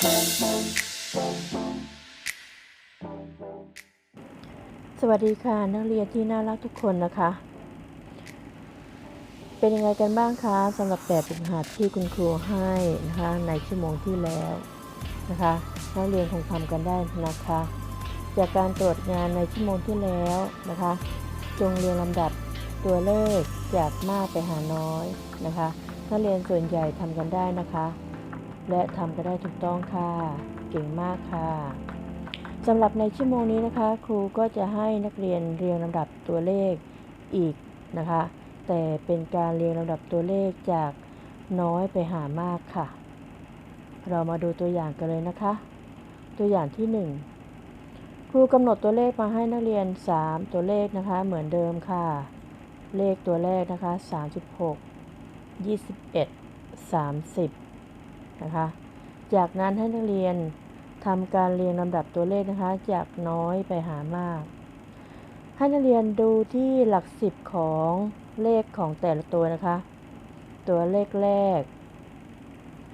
สวัสดีค่ะนักเรียนที่น่ารักทุกคนนะคะ เป็นยังไงกันบ้างคะสำหรับแบบฝึกหัดที่คุณครูให้นะคะในชั่วโมงที่แล้วนะคะนักเรียนคงทำกันได้นะคะ จากการตรวจงานในชั่วโมงที่แล้วนะคะ จงเรียงลำดับตัวเลขจากมากไปหาน้อยนะคะนักเรียนส่วนใหญ่ทำกันได้นะคะ และทำกันได้ถูกต้องค่ะ เก่งมากค่ะสำหรับในชั่วโมงนี้นะคะ ครูก็จะให้นักเรียนเรียงลำดับตัวเลขอีกนะคะ แต่เป็นการเรียงลำดับตัวเลขจากน้อยไปหามากค่ะ เรามาดูตัวอย่างกันเลยนะคะ ตัวอย่างที่ 1 ครูกำหนดตัวเลขมาให้นักเรียน 3 ตัวเลขนะคะ เหมือนเดิมค่ะ เลขตัวแรกนะคะ 36 21 30 นะคะ จากนั้นให้นักเรียนทำการเรียงลำดับตัวเลขนะคะ จากน้อยไปหามาก ให้นักเรียนดูที่หลักสิบของเลขของแต่ละตัวนะคะ ตัวเลขแรก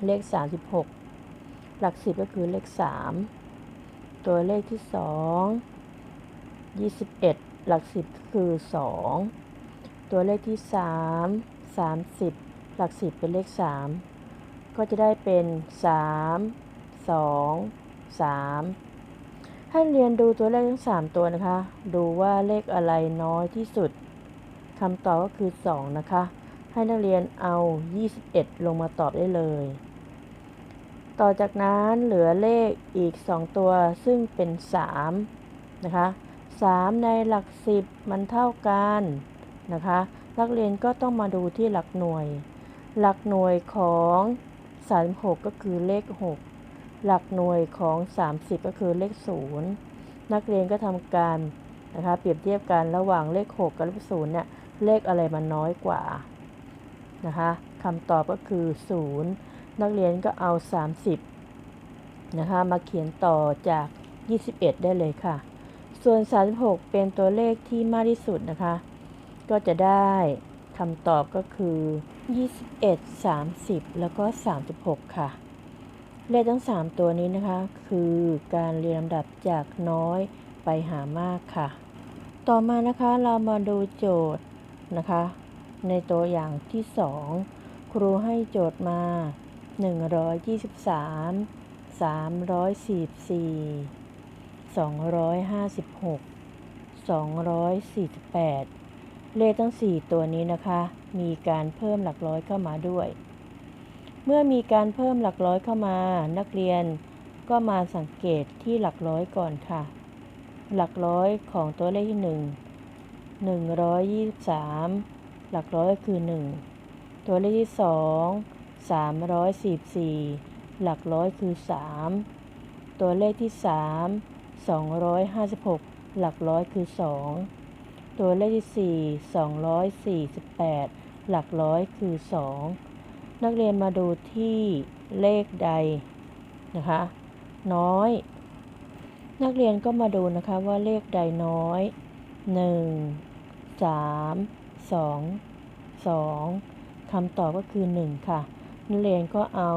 เลข 36 หลักสิบก็คือเลข 3 ตัวเลขที่ 2 21 หลักสิบคือ 2 ตัวเลขที่ 3 30 หลักสิบเป็นเลข 3 ก็จะได้เป็น 3 2 3 ให้เรียนดูตัวเลขทั้ง 3 ตัวนะคะ ดูว่าเลขอะไรน้อยที่สุดคำตอบก็คือ 2 นะคะ ให้นักเรียนเอา 21 ลงมาตอบได้เลย ต่อจากนั้นเหลือเลขอีก 2 ตัวซึ่งเป็น 3 นะคะ 3 ในหลัก 10 มันเท่ากันนะคะ นักเรียนก็ต้องมาดูที่หลักหน่วย หลักหน่วยของ 36 ก็คือเลข 6 หลักหน่วยของ 30 ก็คือเลข 0 นักเรียนก็ทำการนะคะเปรียบเทียบกันระหว่างเลข 6 กับเลข0เนี่ยเลขอะไรมันน้อยกว่านะคะคำตอบก็คือ 0 นักเรียนก็เอา 30นะคะมาเขียนต่อจาก 21 ได้เลยค่ะ ส่วน 36 เป็นตัวเลขที่มากที่สุดนะคะ ก็จะได้คำตอบก็คือ 21 30 แล้วก็ 36 ค่ะ เลขทั้ง 3 ตัวนี้นะคะ คือการเรียงลำดับจากน้อยไปหามากค่ะ ต่อมานะคะเรามาดูโจทย์นะคะ ในตัวอย่างที่ 2 ครูให้โจทย์มา 123 344 256 248 เลขทั้ง 4 ตัวนี้นะคะ มีการเพิ่มหลักร้อยเข้ามาด้วย เมื่อมีการเพิ่มหลักร้อยเข้ามา นักเรียนก็มาสังเกตที่หลักร้อยก่อนค่ะ หลักร้อยของตัวเลขที่ 1 123 หลักร้อยก็คือ 1 ตัวเลขที่ 2 344 หลักร้อยคือ 3 ตัวเลขที่ 3 256 หลักร้อยคือ 2 ตัวเลขที่ 4 248 หลักร้อยคือ 2 นักเรียนมาดูที่เลขใดนะคะ น้อย นักเรียนก็มาดูนะคะว่าเลขใดน้อย 1 3 2 2คำตอบก็คือ 1 ค่ะ นักเรียนก็เอา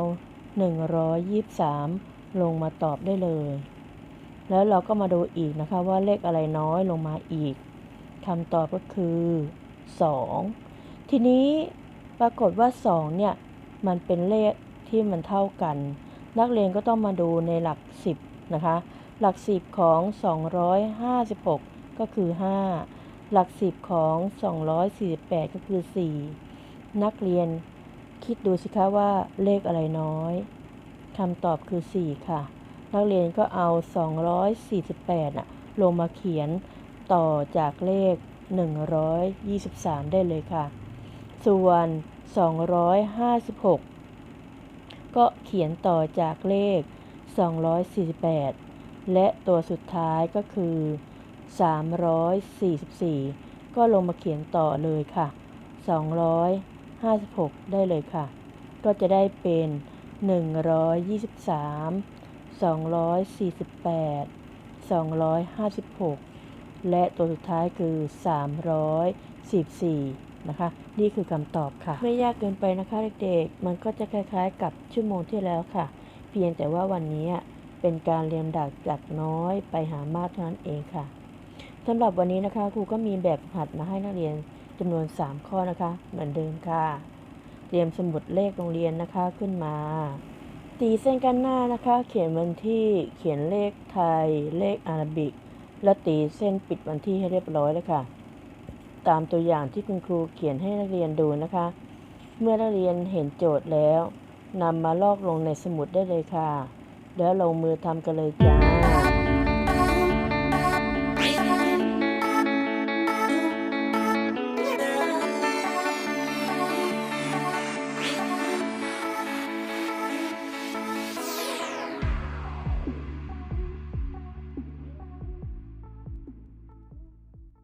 123 ลงมาตอบได้เลย แล้วเราก็มาดูอีกนะคะว่าเลขอะไรน้อยลงมาอีก คำตอบก็คือ 2 ทีนี้ปรากฏว่า 2 เนี่ย มันเป็นเลขที่มันเท่ากัน นักเรียนก็ต้องมาดูในหลัก 10 นะคะ หลัก 10 ของ 256 ก็คือ 5 หลัก 10 ของ 248 ก็คือ 4 นักเรียนคิดดูสิคะว่าเลขอะไรน้อยคำตอบคือ 4 ค่ะ นักเรียนก็เอา 248น่ะลงมาเขียน ต่อจากเลข 123 ได้เลยค่ะ ส่วน 256 ก็เขียนต่อจากเลข 248 และตัวสุดท้ายก็คือ 344 ก็ลงมาเขียนต่อเลยค่ะ 256 ได้เลยค่ะ ก็จะได้เป็น 123 248 256 และตัวสุดท้ายคือ344นะคะ นี่คือคำตอบค่ะ ไม่ยากเกินไปนะคะเด็กๆ มันก็จะคล้ายๆ กับชั่วโมงที่แล้วค่ะ เพียงแต่ว่าวันนี้เป็นการเรียนดักจากน้อยไปหามากเท่านั้นเองค่ะสำหรับวันนี้นะคะครูก็มีแบบหัดมาให้นักเรียนจำนวน 3 ข้อนะคะ เหมือนเดิมค่ะ เตรียมสมุดเลขโรงเรียนนะคะขึ้นมา ตีเส้นกันหน้านะคะ เขียนวันที่เขียนเลขไทย เลขอาราบิก และตีเส้นปิดวันที่ให้เรียบร้อยแล้วค่ะ ตามตัวอย่างที่คุณครูเขียนให้นักเรียนดูนะคะ เมื่อนักเรียนเห็นโจทย์แล้วนำมาลอกลงในสมุดได้เลยค่ะ แล้วลงมือทำกันเลยจ้า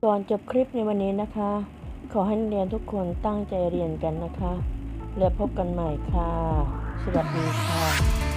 ก่อนจบคลิปในวันนี้นะคะ ขอให้นักเรียนทุกคนตั้งใจเรียนกันนะคะ และพบกันใหม่ค่ะ สวัสดีค่ะ